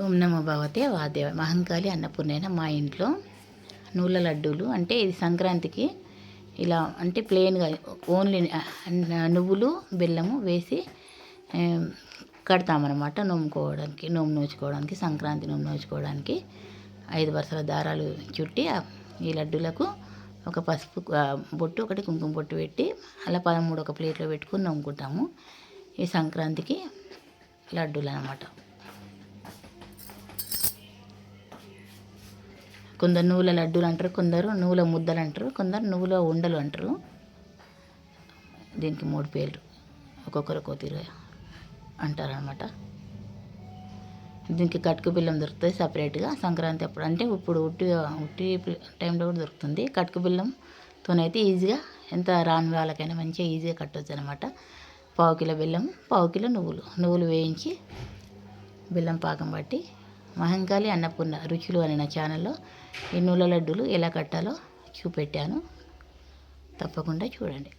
ఓం నమో భగవతే వాదేవ. మహంకాళి అన్నపూర్ణైన మా ఇంట్లో నూల లడ్డూలు అంటే ఇది సంక్రాంతికి ఇలా అంటే ప్లెయిన్గా ఓన్లీ నువ్వులు బెల్లము వేసి కడతామన్నమాట నోముకోవడానికి నోము నోచుకోవడానికి సంక్రాంతి నోము నోచుకోవడానికి. ఐదు వరుసల దారాలు చుట్టి ఈ లడ్డూలకు ఒక పసుపు బొట్టు ఒకటి కుంకుమ బొట్టు పెట్టి అలా పదమూడు ఒక ప్లేట్లో పెట్టుకుని నమ్ముకుంటాము ఈ సంక్రాంతికి లడ్డూలు అన్నమాట కొందరు నువ్వుల లడ్డూలు అంటారు కొందరు నువ్వుల ముద్దలు అంటారు కొందరు నువ్వుల ఉండలు అంటారు. దీనికి మూడు పేర్లు. ఒక్కొక్కరు ఒక్కో తీరు అంటారు అనమాట దీనికి కటుకు బిల్లం దొరుకుతుంది సపరేట్గా. సంక్రాంతి అప్పుడు అంటే ఇప్పుడు ఉట్టి ఉట్టి టైంలో కూడా దొరుకుతుంది. కటుకు బిల్లంతోనైతే ఈజీగా ఎంత రాని వాళ్ళకైనా మంచిగా ఈజీగా కట్టవచ్చు అనమాట పావు కిలో బెల్లం పావు కిలో నువ్వులు. నువ్వులు వేయించి బెల్లం పాకం పట్టి మహంకాళి అన్నపూర్ణ రుచులు అనే నా ఛానల్లో ఈ నూల లడ్డూలు ఎలా కట్టాలో చూపెట్టాను. తప్పకుండా చూడండి.